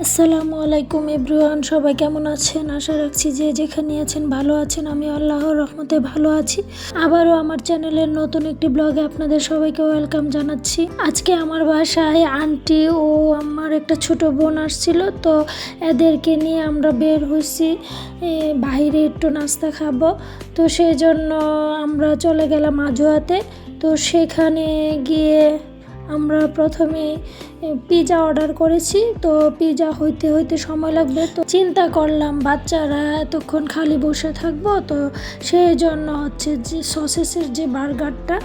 আসসালামু আলাইকুম এভরিওয়ান, সবাই কেমন আছেন? আশা রাখছি যে যেখানে আছেন ভালো আছেন। আমি আল্লাহর রহমতে ভালো আছি। আবারও আমার চ্যানেলের নতুন একটি ব্লগে আপনাদের সবাইকে ওয়েলকাম জানাচ্ছি। আজকে আমার বাসায় আন্টি ও আমার একটা ছোট বোন আসছিল, তো এদেরকে নিয়ে আমরা বের হয়েছি বাইরে একটু নাস্তা খাব। তো সেই জন্য আমরা চলে গেলাম আজোয়াতে। তো সেখানে গিয়ে আমরা প্রথমে পিৎজা অর্ডার করেছি, তো পিৎজা হইতে হইতে সময় লাগবে, তো চিন্তা করলাম বাচ্চারা এতক্ষণ খালি বসে থাকব, তো সেই জন্য হচ্ছে যে সসেসের যে বার্গারটা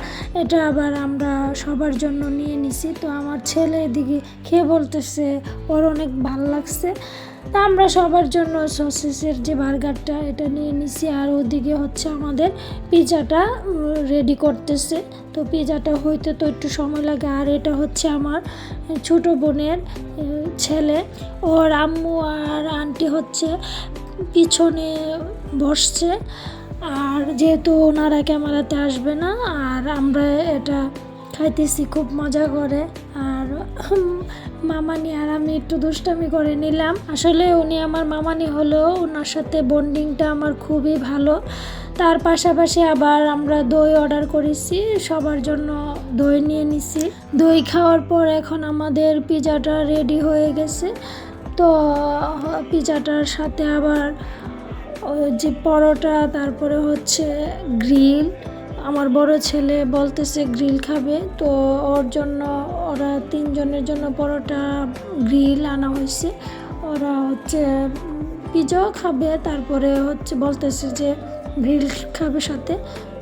এটা আবার আমরা সবার জন্য নিয়ে নিছি। তো আমার ছেলে এদিকে খেয়ে বলতেছে, ওর অনেক ভালো লাগছে। তা আমরা সবার জন্য সসেসের যে বার্গারটা এটা নিয়ে নিছি। আর ওদিকে হচ্ছে আমাদের পিৎজাটা রেডি করতেছে। তো পিজাটা হইতে তো একটু সময় লাগে, আর এটা হচ্ছে আমার ছোট বোনের ছেলে। ওর আম্মু আর আন্টি হচ্ছে পিছনে বসছে। আর যেহেতু ওনারা ক্যামেরাতে আসবে না, আর আমরা এটা খাইতেছি, খুব মজা করে। মামানি আর আমি একটু দুষ্টামি করে নিলাম। আসলে উনি আমার মামানি হলেও ওনার সাথে বন্ডিংটা আমার খুবই ভালো। তার পাশাপাশি আবার আমরা দই অর্ডার করেছি, সবার জন্য দই নিয়ে নিছি। দই খাওয়ার পর এখন আমাদের পিজাটা রেডি হয়ে গেছে। তো, পিজাটার সাথে আবার ওই যে পরোটা, তারপরে হচ্ছে গ্রিল আমার বড় ছেলে বলতেছে গ্রিল খাবে, তো ওর জন্য ওরা তিনজনের জন্য পরোটা গ্রিল আনা হয়েছে। ওরা হচ্ছে পিজাও খাবে, তারপরে হচ্ছে বলতেছে যে গ্রিল খাবে সাথে।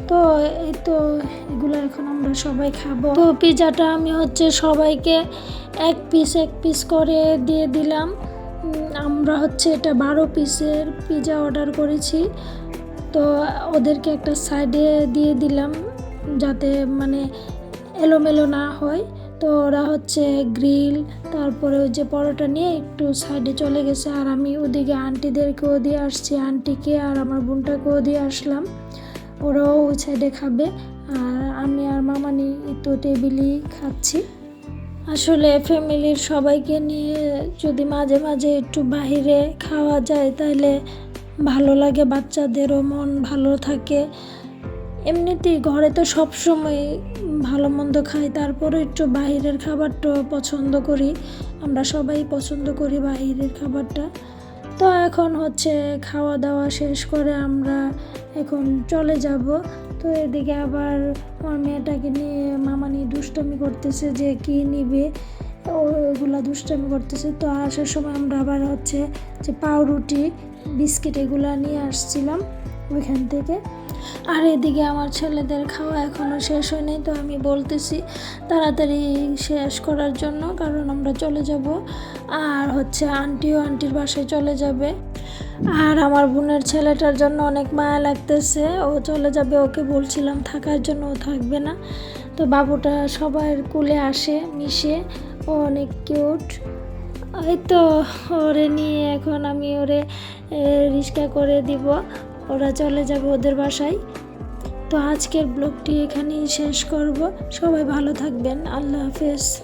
তো এই তো এগুলো এখন আমরা সবাই খাব। তো পিজাটা আমি হচ্ছে সবাইকে এক পিস এক পিস করে দিয়ে দিলাম। আমরা হচ্ছে এটা বারো পিসের পিজা অর্ডার করেছি। তো ওদেরকে একটা সাইডে দিয়ে দিলাম যাতে মানে এলোমেলো না হয়। তো ওরা হচ্ছে গ্রিল তারপরে ওই যে পরোটা নিয়ে একটু সাইডে চলে গেছে। আর আমি ওদিকে আন্টিদেরকেও দিয়ে আসছি। আন্টিকে আর আমার বোনটাকেও দিয়ে আসলাম। ওরাও ওই সাইডে খাবে। আর আমি আর মামানি তো টেবিলই খাচ্ছি। আসলে ফ্যামিলির সবাইকে নিয়ে যদি মাঝে মাঝে একটু বাইরে খাওয়া যায়, তাহলে ভালো লাগে, বাচ্চাদেরও মন ভালো থাকে। এমনিতেই ঘরে তো সবসময় ভালো মন্দ খাই, তারপরে একটু বাইরের খাবারটা পছন্দ করি। আমরা সবাই পছন্দ করি বাইরের খাবারটা। তো এখন হচ্ছে খাওয়া দাওয়া শেষ করে আমরা এখন চলে যাব। তো এদিকে আবার আমার মেয়েটাকে নিয়ে মামানি দুষ্টমি করতেছে যে কি নিবে। ওগুলা দুষ্টামি করতেছে। তো আসার সময় আমরা আবার হচ্ছে যে পাউরুটি বিস্কিট এগুলো নিয়ে আসছিলাম ওইখান থেকে। আর এদিকে আমার ছেলেদের খাওয়া এখনও শেষ হয়নি, তো আমি বলতেছি তাড়াতাড়ি শেষ করার জন্য, কারণ আমরা চলে যাব। আর হচ্ছে আন্টিও আন্টির বাসায় চলে যাবে। আর আমার বোনের ছেলেটার জন্য অনেক মায়া লাগতেছে, ও চলে যাবে, ওকে বলছিলাম থাকার জন্য ও থাকবে না। তো বাবুটা সবার কুলে আসে, মিশে, ও অনেক কিউট এই তো ওরে নিয়ে এখন আমি ওরে রিক্সা করে দিব। ওরা চলে যাবে ওদের বাসায়। তো আজকের ব্লগটি এখানেই শেষ করব। সবাই ভালো থাকবেন। আল্লাহ হাফেজ।